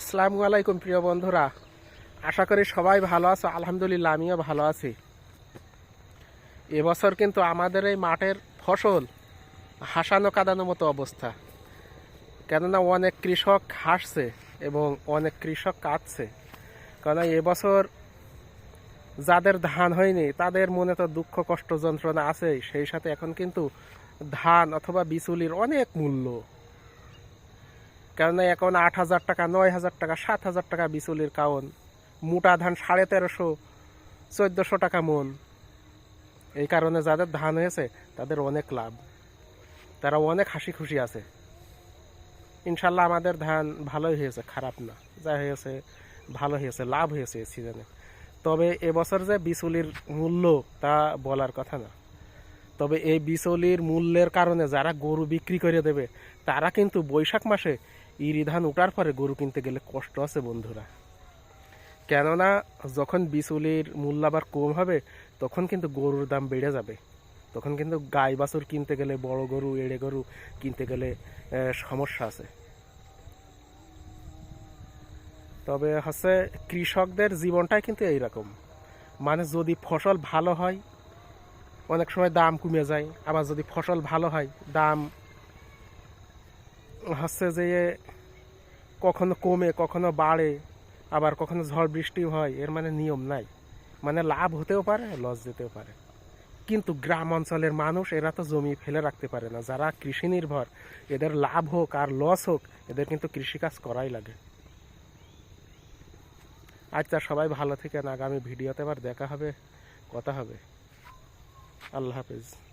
আসসালামু আলাইকুম, প্রিয় বন্ধুরা। আশা করি সবাই ভালো আছো। আলহামদুলিল্লাহ, আমিও ভালো আছি। এবছর কিন্তু আমাদের এই মাঠের ফসল হাসানো কাদানো মতো অবস্থা। কেননা অনেক কৃষক হাসছে এবং অনেক কৃষক কাঁদছে। কেননা এবছর যাদের ধান হয়নি, তাদের মনে তো দুঃখ, কষ্ট, যন্ত্রণা আছেই। সেই সাথে এখন কিন্তু ধান অথবা বিচুলির অনেক মূল্য। কেননা এখন আট হাজার টাকা, নয় হাজার টাকা, সাত হাজার টাকা বিচুলির কাউন। মোটা ধান সাড়ে তেরোশো, চোদ্দোশো টাকা মন। এই কারণে যাদের ধান হয়েছে, তাদের অনেক লাভ। তারা অনেক হাসি খুশি আছে। ইনশাল্লাহ আমাদের ধান ভালোই হয়েছে, খারাপ না। যা হয়েছে, ভালো হয়েছে, লাভ হয়েছে এই সিজনে তবে এবছর যে বিচুলির মূল্য, তা বলার কথা না। তবে এই বিচলির মূল্যের কারণে যারা গরু বিক্রি করে দেবে, তারা কিন্তু বৈশাখ মাসে ইরি ধান উঠার পরে গরু কিনতে গেলে কষ্ট আছে বন্ধুরা। কেননা যখন বিচুলির মূল্য আবার কম হবে, তখন কিন্তু গরুর দাম বেড়ে যাবে। তখন কিন্তু গাই বাছুর কিনতে গেলে, বড় গরু, এড়ে গরু কিনতে গেলে সমস্যা আছে। তবে হচ্ছে কৃষকদের জীবনটাই কিন্তু এইরকম। মানে যদি ফসল ভালো হয়, অনেক সময় দাম কমে যায়, আবার যদি ফসল ভালো হয়, দাম হচ্ছে যে কখনো কমে, কখনো বাড়ে, আবার কখনো ঝড় বৃষ্টি হয়, এর মানে নিয়ম নাই। মানে লাভ হতেও পারে লস যেতেও পারে। কিন্তু গ্রাম অঞ্চলের মানুষ, এরা তো জমি ফেলে রাখতে পারে না। যারা কৃষি নির্ভর, এদের লাভ হোক আর লস হোক, এদের কিন্তু কৃষিকাজ করাই লাগে। আচ্ছা সবাই ভালো থেকেন। আগামী ভিডিওতে আবার দেখা হবে, কথা হবে। আল্লাহ হাফেজ।